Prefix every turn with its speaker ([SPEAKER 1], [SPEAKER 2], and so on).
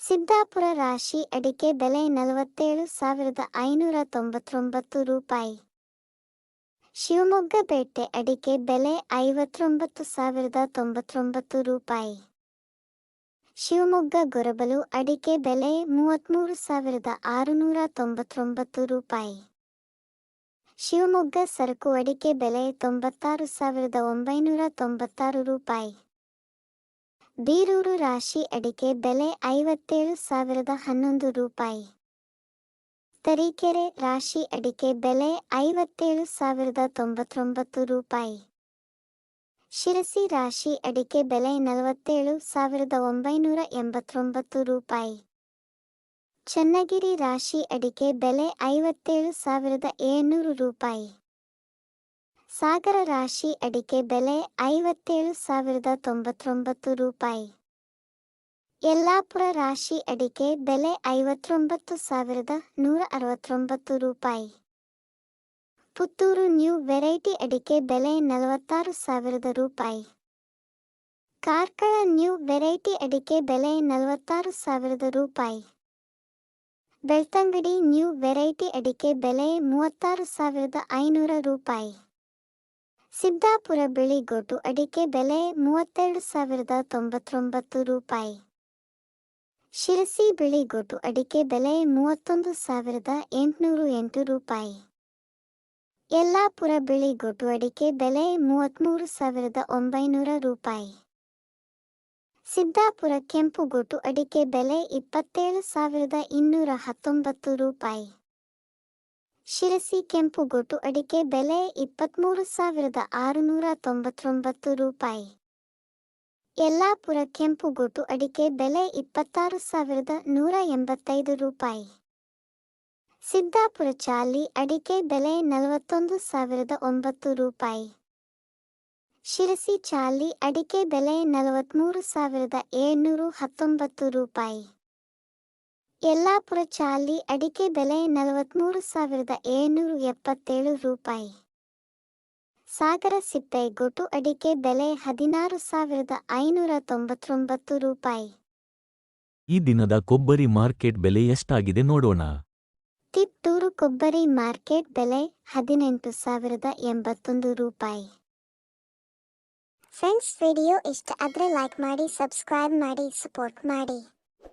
[SPEAKER 1] ಸಿದ್ದಾಪುರ ರಾಶಿ ಅಡಿಕೆ ಬೆಲೆ ನಲವತ್ತೇಳು ಸಾವಿರದ ಐನೂರ ತೊಂಬತ್ತೊಂಬತ್ತು ರೂಪಾಯಿ. ಶಿವಮೊಗ್ಗ ಪೇಟೆ ಅಡಿಕೆ ಬೆಲೆ ಐವತ್ತೊಂಬತ್ತು ಸಾವಿರದ ತೊಂಬತ್ತೊಂಬತ್ತು ರೂಪಾಯಿ. ಶಿವಮೊಗ್ಗ ಗೊರಬಲು ಅಡಿಕೆ ಬೆಲೆ ಮೂವತ್ತ್ಮೂರು ಸಾವಿರದ ಆರುನೂರ ತೊಂಬತ್ತೊಂಬತ್ತು ರೂಪಾಯಿ. ಶಿವಮೊಗ್ಗ ಸರಕು ಅಡಿಕೆ ಬೆಲೆ ತೊಂಬತ್ತಾರು ಸಾವಿರದ ಒಂಬೈನೂರ ತೊಂಬತ್ತಾರು ರೂಪಾಯಿ. ಬೀರೂರು ರಾಶಿ ಅಡಿಕೆ ಬೆಲೆ ಐವತ್ತೇಳು ಸಾವಿರದ ಹನ್ನೊಂದು ರೂಪಾಯಿ. ತರೀಕೆರೆ ರಾಶಿ ಅಡಿಕೆ ಬೆಲೆ ಐವತ್ತೇಳು ಸಾವಿರದ ತೊಂಬತ್ತೊಂಬತ್ತು ರೂಪಾಯಿ. ಶಿರಸಿ ರಾಶಿ ಅಡಿಕೆ ಬೆಲೆ ನಲವತ್ತೇಳು ಸಾವಿರದ ಒಂಬೈನೂರ ಎಂಬತ್ತೊಂಬತ್ತು ರೂಪಾಯಿ. ಚನ್ನಗಿರಿ ರಾಶಿ ಅಡಿಕೆ ಬೆಲೆ ಐವತ್ತೇಳು ಸಾವಿರದ ಏಳ್ನೂರು ರೂಪಾಯಿ. ಸಾಗರ ರಾಶಿ ಅಡಿಕೆ ಬೆಲೆ ಐವತ್ತೇಳು ಸಾವಿರದ ತೊಂಬತ್ತೊಂಬತ್ತು ರೂಪಾಯಿ. ಯಲ್ಲಾಪುರ ರಾಶಿ ಅಡಿಕೆ ಬೆಲೆ ಐವತ್ತೊಂಬತ್ತು ಸಾವಿರದ ನೂರ ಅರವತ್ತೊಂಬತ್ತು ರೂಪಾಯಿ. ಪುತ್ತೂರು ನ್ಯೂ ವೆರೈಟಿ ಅಡಿಕೆ ಬೆಲೆ ನಲವತ್ತಾರು ಸಾವಿರದ ರೂಪಾಯಿ. ಕಾರ್ಕಳ ನ್ಯೂ ವೆರೈಟಿ ಅಡಿಕೆ ಬೆಲೆ ನಲವತ್ತಾರು ಸಾವಿರದ ರೂಪಾಯಿ. ಬೆಳ್ತಂಗಡಿ ನ್ಯೂ ವೆರೈಟಿ ಅಡಿಕೆ ಬೆಲೆ ಮೂವತ್ತಾರು ಸಾವಿರದ ಐನೂರ ರೂಪಾಯಿ. ಸಿದ್ದಾಪುರ ಬಿಳಿಗೋಟು ಅಡಿಕೆ ಬೆಲೆ ಮೂವತ್ತೆರಡು ಸಾವಿರದ ತೊಂಬತ್ತೊಂಬತ್ತು ರೂಪಾಯಿ. ಶಿರಸಿ ಬಿಳಿಗೋಟು ಅಡಿಕೆ ಬೆಲೆ ಮೂವತ್ತೊಂದು ಸಾವಿರದ ಎಂಟುನೂರು ಎಂಟು ರೂಪಾಯಿ. ಯಲ್ಲಾಪುರ ಬಿಳಿಗೋಟು ಅಡಿಕೆ ಬೆಲೆ ಮೂವತ್ತ್ಮೂರು ಸಾವಿರದ ಒಂಬೈನೂರ ರೂಪಾಯಿ. ಸಿದ್ದಾಪುರ ಕೆಂಪುಗೋಟು ಅಡಿಕೆ ಬೆಲೆ ಇಪ್ಪತ್ತೇಳು ಸಾವಿರದ ಇನ್ನೂರ ಹತ್ತೊಂಬತ್ತು ರೂಪಾಯಿ. ಶಿರಸಿ ಕೆಂಪುಗೋಟು ಅಡಿಕೆ ಬೆಲೆ ಇಪ್ಪತ್ತ್ಮೂರು ಸಾವಿರದ ಆರುನೂರ ತೊಂಬತ್ತೊಂಬತ್ತು ರೂಪಾಯಿ. ಯಲ್ಲಾಪುರ ಕೆಂಪುಗೋಟು ಅಡಿಕೆ ಬೆಲೆ ಇಪ್ಪತ್ತಾರು ಸಾವಿರದ ನೂರ ಎಂಬತ್ತೈದು ರೂಪಾಯಿ. ಸಿದ್ದಾಪುರ ಚಾಲಿ ಅಡಿಕೆ ಬೆಲೆ ನಲವತ್ತೊಂದು ಸಾವಿರದ ಒಂಬತ್ತು ರೂಪಾಯಿ. ಶಿರಸಿ ಚಾಲಿ ಅಡಿಕೆ ಬೆಲೆ ನಲವತ್ತ್ಮೂರು ಸಾವಿರದ ಏಳ್ನೂರು ಹತ್ತೊಂಬತ್ತು ರೂಪಾಯಿ. ಯಲ್ಲಾಪುರ ಚಾಲಿ ಅಡಿಕೆ ಬೆಲೆ ನಲವತ್ತ್ಮೂರು ಸಾವಿರದ ಏಳ್ನೂರ ಎಪ್ಪತ್ತೇಳು ರೂಪಾಯಿ. ಸಾಗರ ಸಿಪ್ಪೆಗೊಟ್ಟು ಅಡಿಕೆ ಬೆಲೆ ಹದಿನಾರು ಸಾವಿರದ ಐನೂರ ತೊಂಬತ್ತೊಂಬತ್ತು ರೂಪಾಯಿ.
[SPEAKER 2] ಈ ದಿನದ ಕೊಬ್ಬರಿ ಮಾರ್ಕೆಟ್ ಬೆಲೆ ಎಷ್ಟಾಗಿದೆ ನೋಡೋಣ.
[SPEAKER 1] ತಿಪ್ಟೂರು ಕೊಬ್ಬರಿ ಮಾರ್ಕೆಟ್ ಬೆಲೆ ಹದಿನೆಂಟು ಸಾವಿರದ ಎಂಬತ್ತೊಂದು ರೂಪಾಯಿ. ಫ್ರೆಂಡ್ಸ್ ವಿಡಿಯೋ ಇಷ್ಟ ಆದರೆ ಲೈಕ್ ಮಾಡಿ ಸಬ್ಸ್ಕ್ರೈಬ್ ಮಾಡಿ ಸಪೋರ್ಟ್ ಮಾಡಿ.